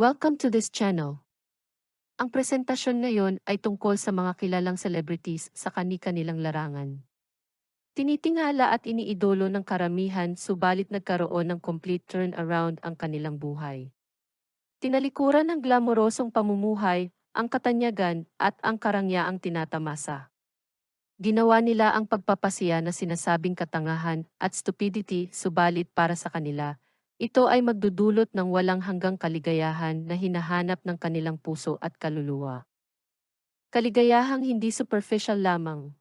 Welcome to this channel. Ang presentasyon ngayon ay tungkol sa mga kilalang celebrities sa kani-kanilang larangan. Tinitingala at iniidolo ng karamihan subalit nagkaroon ng complete turnaround ang kanilang buhay. Tinalikuran ng glamorosong pamumuhay, ang katanyagan at ang karangyaang tinatamasa. Ginawa nila ang pagpapasiya na sinasabing katangahan at stupidity subalit para sa kanila, ito ay magdudulot ng walang hanggang kaligayahan na hinahanap ng kanilang puso at kaluluwa. Kaligayahang hindi superficial lamang.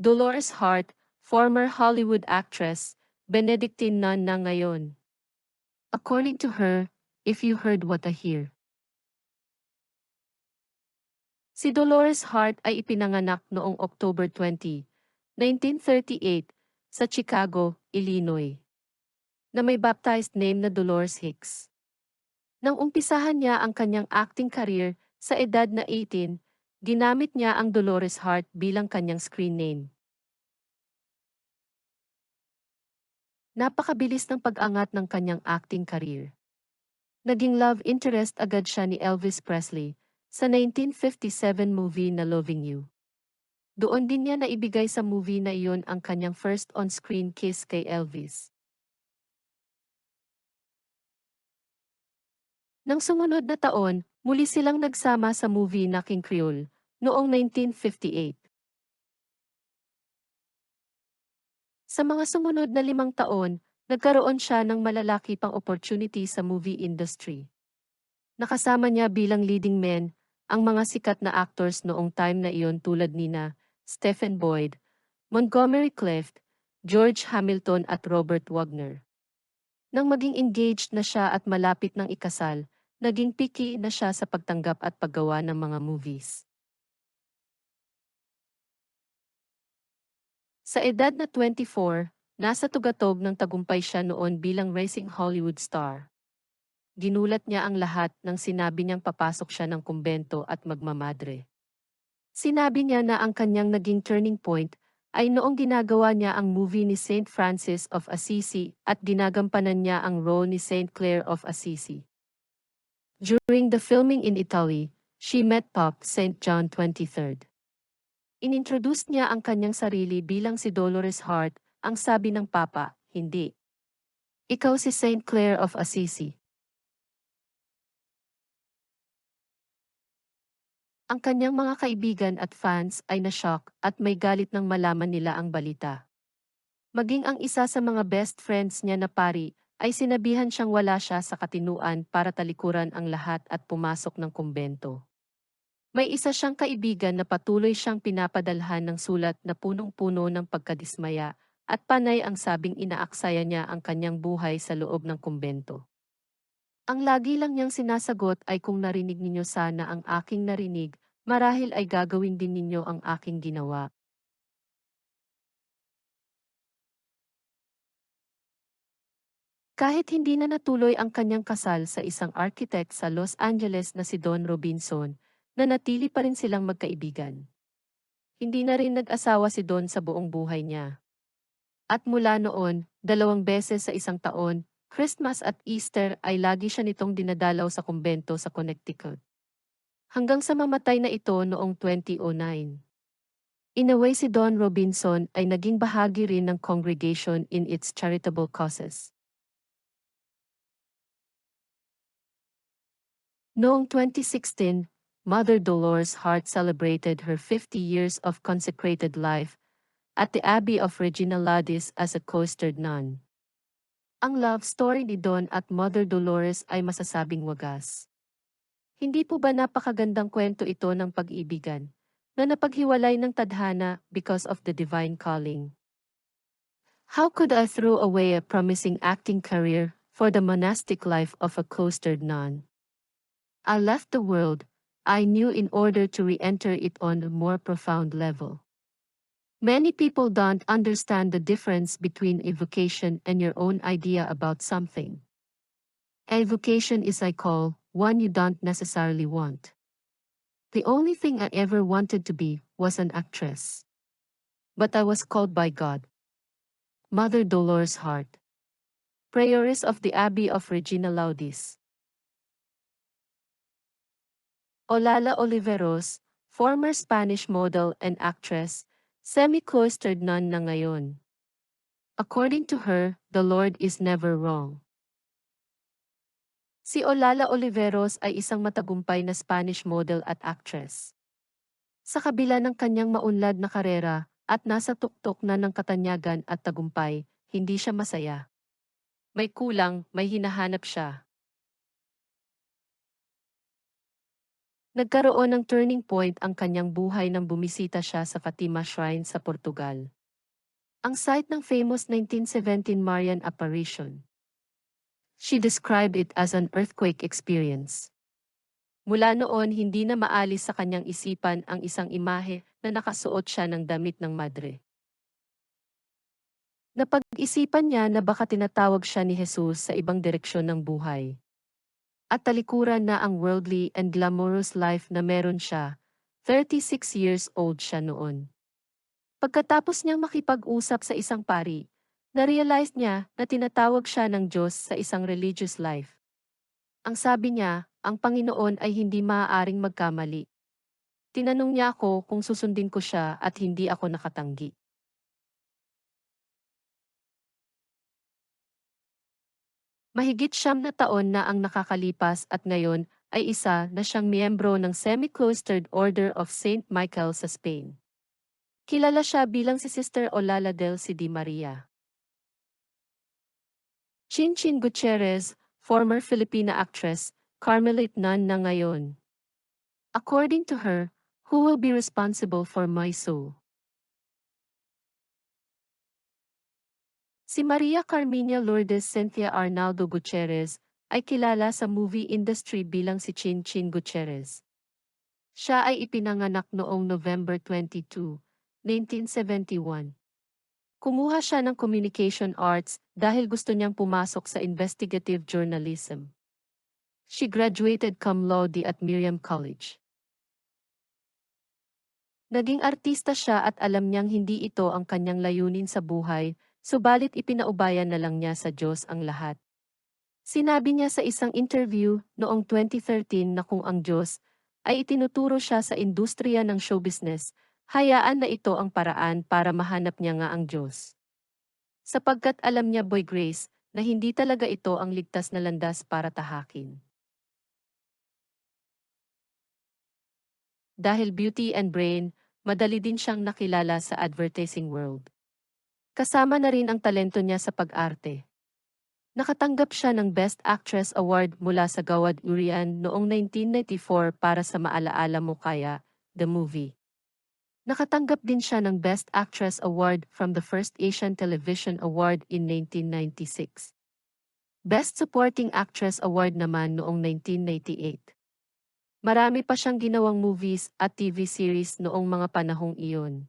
Dolores Hart, former Hollywood actress, Benedictine nun na ngayon. According to her, if you heard what I hear. Si Dolores Hart ay ipinanganak noong October 20, 1938, sa Chicago, Illinois na may baptized name na Dolores Hicks. Nang umpisahan niya ang kanyang acting career sa edad na 18, ginamit niya ang Dolores Hart bilang kanyang screen name. Napakabilis ng pag-angat ng kanyang acting career. Naging love interest agad siya ni Elvis Presley sa 1957 movie na Loving You. Doon din niya naibigay sa movie na iyon ang kanyang first on-screen kiss kay Elvis. Nang sumunod na taon, muli silang nagsama sa movie na King Creole, noong 1958. Sa mga sumunod na limang taon, nagkaroon siya ng malalaki pang opportunity sa movie industry. Nakasama niya bilang leading men, ang mga sikat na actors noong time na iyon tulad nina Stephen Boyd, Montgomery Clift, George Hamilton at Robert Wagner. Nang maging engaged na siya at malapit ng ikasal, naging picky na siya sa pagtanggap at paggawa ng mga movies. Sa edad na 24, nasa tugatog ng tagumpay siya noon bilang racing Hollywood star. Ginulat niya ang lahat nang sinabi niyang papasok siya ng kumbento at magmamadre. Sinabi niya na ang kanyang naging turning point ay noong ginagawa niya ang movie ni Saint Francis of Assisi at ginagampanan niya ang role ni Saint Clare of Assisi. During the filming in Italy, she met Pope St. John XXIII. Inintroduce niya ang kanyang sarili bilang si Dolores Hart, ang sabi ng Papa, hindi. Ikaw si St. Clare of Assisi. Ang kanyang mga kaibigan at fans ay na-shock at may galit nang malaman nila ang balita. Maging ang isa sa mga best friends niya na pari ay sinabihan siyang wala siya sa katinuan para talikuran ang lahat at pumasok ng kumbento. May isa siyang kaibigan na patuloy siyang pinapadalhan ng sulat na punong-puno ng pagkadismaya at panay ang sabing inaaksaya niya ang kanyang buhay sa loob ng kumbento. Ang lagi lang niyang sinasagot ay kung narinig ninyo sana ang aking narinig, marahil ay gagawin din ninyo ang aking ginawa. Kahit hindi na natuloy ang kanyang kasal sa isang architect sa Los Angeles na si Don Robinson, nanatili pa rin silang magkaibigan. Hindi na rin nag-asawa si Don sa buong buhay niya. At mula noon, dalawang beses sa isang taon, Christmas at Easter ay lagi siya nitong dinadalaw sa kumbento sa Connecticut. Hanggang sa mamatay na ito noong 2009. Inaway si Don Robinson ay naging bahagi rin ng congregation in its charitable causes. Noong 2016, Mother Dolores Hart celebrated her 50 years of consecrated life at the Abbey of Regina Ladis as a cloistered nun. Ang love story ni Don at Mother Dolores ay masasabing wagas. Hindi po ba napakagandang kwento ito ng pag-ibigan, na napaghiwalay ng tadhana because of the divine calling? How could I throw away a promising acting career for the monastic life of a cloistered nun? I left the world, I knew in order to re-enter it on a more profound level. Many people don't understand the difference between evocation and your own idea about something. Evocation is I call, one you don't necessarily want. The only thing I ever wanted to be was an actress. But I was called by God. Mother Dolores Hart. Prioress of the Abbey of Regina Laudis. Olala Oliveros, former Spanish model and actress, semi-cloistered nun na ngayon. According to her, the Lord is never wrong. Si Olala Oliveros ay isang matagumpay na Spanish model at actress. Sa kabila ng kanyang maunlad na karera at nasa tuktok na ng katanyagan at tagumpay, hindi siya masaya. May kulang, may hinahanap siya. Nagkaroon ng turning point ang kanyang buhay nang bumisita siya sa Fatima Shrine sa Portugal. Ang site ng famous 1917 Marian apparition. She described it as an earthquake experience. Mula noon hindi na maalis sa kanyang isipan ang isang imahe na nakasuot siya ng damit ng madre. Napag-isipan niya na baka tinatawag siya ni Jesus sa ibang direksyon ng buhay at talikuran na ang worldly and glamorous life na meron siya. 36 years old siya noon. Pagkatapos niyang makipag-usap sa isang pari, na-realize niya na tinatawag siya ng Diyos sa isang religious life. Ang sabi niya, ang Panginoon ay hindi maaaring magkamali. Tinanong niya ako kung susundin ko siya at hindi ako nakatanggi. Mahigit siyam na taon na ang nakakalipas at ngayon ay isa na siyang miyembro ng Semi-Cloistered Order of St. Michael sa Spain. Kilala siya bilang si Sister Olala del C. Di Maria. Chin Chin Gutierrez, former Filipina actress, Carmelite nun na ngayon. According to her, who will be responsible for my soul? Si Maria Carmina Lourdes Cynthia Arnaldo Gutierrez ay kilala sa movie industry bilang si Chin Chin Gutierrez. Siya ay ipinanganak noong November 22, 1971. Kumuha siya ng communication arts dahil gusto niyang pumasok sa investigative journalism. She graduated cum laude at Miriam College. Naging artista siya at alam niyang hindi ito ang kanyang layunin sa buhay, Subalit ipinaubayan na lang niya sa Diyos ang lahat. Sinabi niya sa isang interview noong 2013 na kung ang Diyos ay itinuturo siya sa industriya ng show business, hayaan na ito ang paraan para mahanap niya nga ang Diyos. Sapagkat alam niya Boy Grace na hindi talaga ito ang ligtas na landas para tahakin. Dahil beauty and brain, madali din siyang nakilala sa advertising world. Kasama na rin ang talento niya sa pag-arte. Nakatanggap siya ng Best Actress Award mula sa Gawad Urian noong 1994 para sa Maalaala Mo Kaya, the movie. Nakatanggap din siya ng Best Actress Award from the First Asian Television Award in 1996. Best Supporting Actress Award naman noong 1998. Marami pa siyang ginawang movies at TV series noong mga panahong iyon.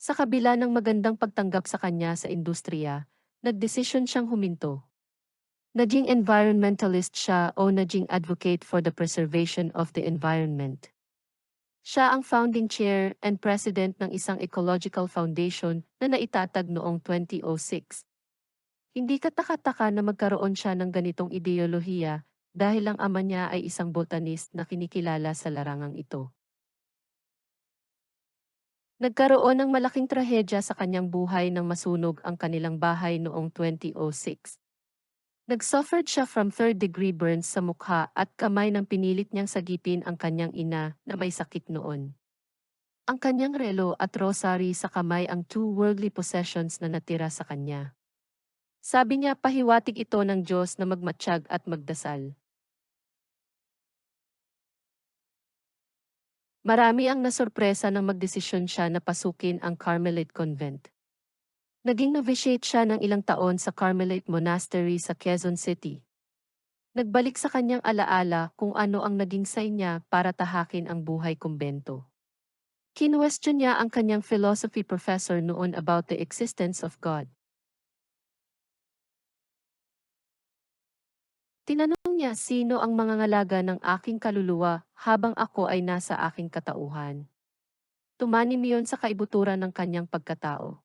Sa kabila ng magandang pagtanggap sa kanya sa industriya, nagdesisyon siyang huminto. Naging environmentalist siya o naging advocate for the preservation of the environment. Siya ang founding chair and president ng isang ecological foundation na naitatag noong 2006. Hindi katakataka na magkaroon siya ng ganitong ideolohiya dahil ang ama niya ay isang botanist na kinikilala sa larangang ito. Nagkaroon ng malaking trahedya sa kanyang buhay nang masunog ang kanilang bahay noong 2006. Nagsuffered siya from third-degree burns sa mukha at kamay nang pinilit niyang sagipin ang kanyang ina na may sakit noon. Ang kanyang relo at rosary sa kamay ang two worldly possessions na natira sa kanya. Sabi niya pahiwatig ito ng Diyos na magmatsyag at magdasal. Marami ang nasorpresa nang magdesisyon siya na pasukin ang Carmelite Convent. Naging novitiate siya ng ilang taon sa Carmelite Monastery sa Quezon City. Nagbalik sa kanyang alaala kung ano ang naging say niya para tahakin ang buhay kumbento. Kinwestiyon niya ang kanyang philosophy professor noon about the existence of God. Tinanong niya sino ang mga ngalaga ng aking kaluluwa habang ako ay nasa aking katauhan. Tumanim iyon sa kaibuturan ng kanyang pagkatao.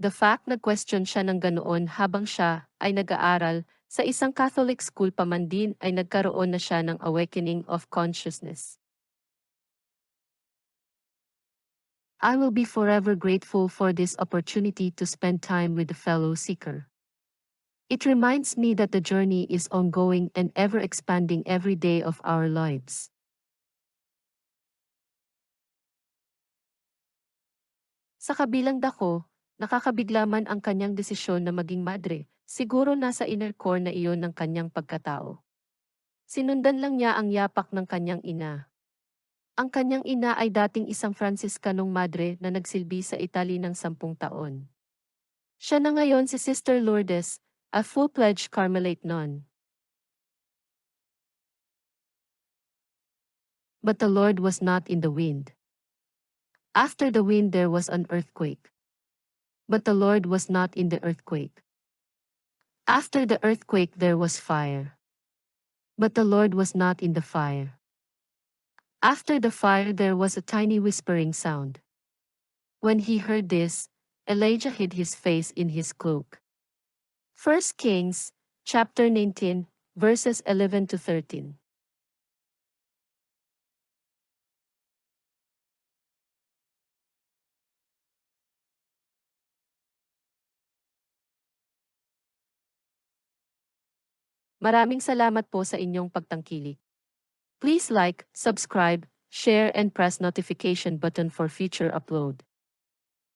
The fact na question siya ng ganoon habang siya ay nag-aaral Sa isang Catholic school pa man din ay nagkaroon na siya ng awakening of consciousness. I will be forever grateful for this opportunity to spend time with the fellow seeker. It reminds me that the journey is ongoing and ever expanding every day of our lives. Sa kabilang dako, nakakabigla man ang kanyang desisyon na maging madre, siguro nasa inner core na iyon ng kanyang pagkatao. Sinundan lang niya ang yapak ng kanyang ina. Ang kanyang ina ay dating isang Franciscanong madre na nagsilbi sa Italy ng sampung taon. Siya na ngayon si Sister Lourdes, a full-fledged Carmelite nun. But the Lord was not in the wind. After the wind there was an earthquake. But the Lord was not in the earthquake. After the earthquake there was fire. But the Lord was not in the fire. After the fire there was a tiny whispering sound. When he heard this, Elijah hid his face in his cloak. 1 Kings, chapter 19, verses 11 to 13. Maraming salamat po sa inyong pagtangkilik. Please like, subscribe, share and press notification button for future upload.